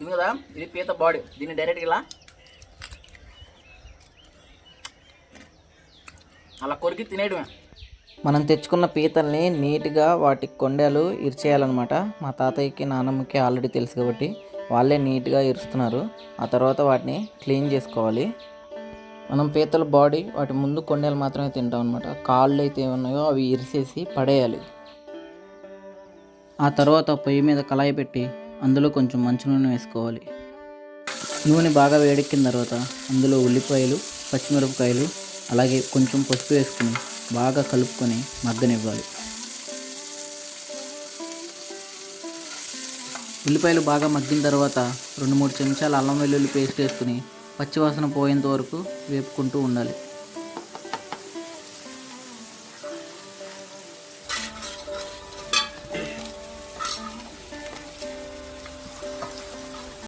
ఇది కదా? ఇది పీత బాడీ. దీన్ని డైరెక్ట్గా ఇలా అలా కొరికి తినేయడమే. మనం తెచ్చుకున్న పీతల్ని నీట్గా వాటి కొండలు ఇరిచేయాలన్నమాట. మా తాతయ్యకి నాన్నమ్మకి ఆల్రెడీ తెలుసు కాబట్టి వాళ్ళే నీట్గా ఇరుస్తున్నారు. ఆ తర్వాత వాటిని క్లీన్ చేసుకోవాలి. మనం పీతల బాడీ వాటి ముందు కొండలు మాత్రమే తింటాం అనమాట కాళ్ళు అయితే ఉన్నాయో అవి ఇరిసేసి పడేయాలి. ఆ తర్వాత పొయ్యి మీద కళాయి పెట్టి అందులో కొంచెం మంచి నూనె వేసుకోవాలి. నూనె బాగా వేడెక్కిన తర్వాత అందులో ఉల్లిపాయలు పచ్చిమిరపకాయలు అలాగే కొంచెం పసుపు వేసుకుని బాగా కలుపుకొని మగ్గనివ్వాలి. ఉల్లిపాయలు బాగా మగ్గిన తర్వాత రెండు మూడు చెంచాలు అల్లం వెల్లుల్లి పేస్ట్ వేసుకుని పచ్చివాసన పోయేంత వరకు వేపుకుంటూ ఉండాలి.